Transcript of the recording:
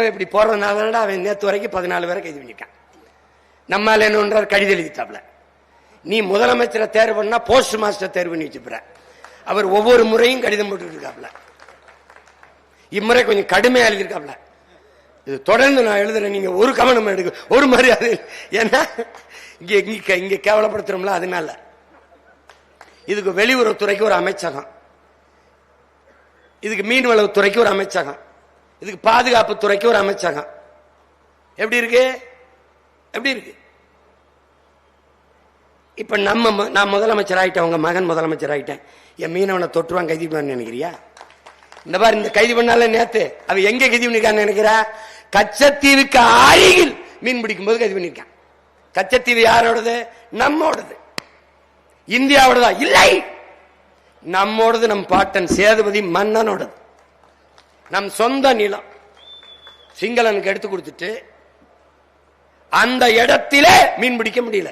இப்படி போறதுனால அவன் நேற்று வரைக்கும் பதினாலு பேரை கைது பண்ணிருக்கான் நம்மால் என்னன்றார் கடிதம் எழுதித்தாப்ல நீ முதலமைச்சரை தேர்வு பண்ணா போஸ்ட் மாஸ்டர் தேர்வு பண்ணி வச்சுப்புற. அவர் ஒவ்வொரு முறையும் கடிதம் போட்டு இருக்காப்ல இம்முறை கொஞ்சம் கடுமையா எழுதியிருக்காப்ல. இது தொடர்ந்து நான் எழுதுறேன். நீங்க ஒரு கவனம் எடுக்க ஒரு மரியாதை ஏன்னா இங்க இங்க இங்க கேவலப்படுத்துறோம்ல அதனால. இதுக்கு வெளியுறவுத்துறைக்கு ஒரு அமைச்சகம். இதுக்கு மீன்வளவுத்துறைக்கு ஒரு அமைச்சகம். இதுக்கு பாதுகாப்பு துறைக்கு ஒரு அமைச்சகம். எப்படி இருக்கு? எப்படி இருக்கு? இப்ப நம்ம மு- நான் முதலமைச்சர் ஆகிட்டேன் உங்க மகன் முதலமைச்சர் ஆகிட்டேன் என் மீனவனை தொற்றுவான் கைதி பண்ண நினைக்கிறியா? இந்த மாதிரி இந்த கைது பண்ணால நேத்து அவ எங்க கைது பண்ணிருக்கான்னு நினைக்கிறா? கச்சத்தீவுக்கு அருகில் மீன் பிடிக்கும் போது கைது பண்ணிருக்கான். கச்சத்தீவு யாரோடது? நம்மோடது. இந்தியாவோடதா? இல்லை. நம்மோடது நம் பாட்டன் சேதுபதி மன்னனோடது. நம் சொந்த நிலம். சிங்களனுக்கு எடுத்து கொடுத்துட்டு அந்த இடத்திலே மீன் பிடிக்க முடியல.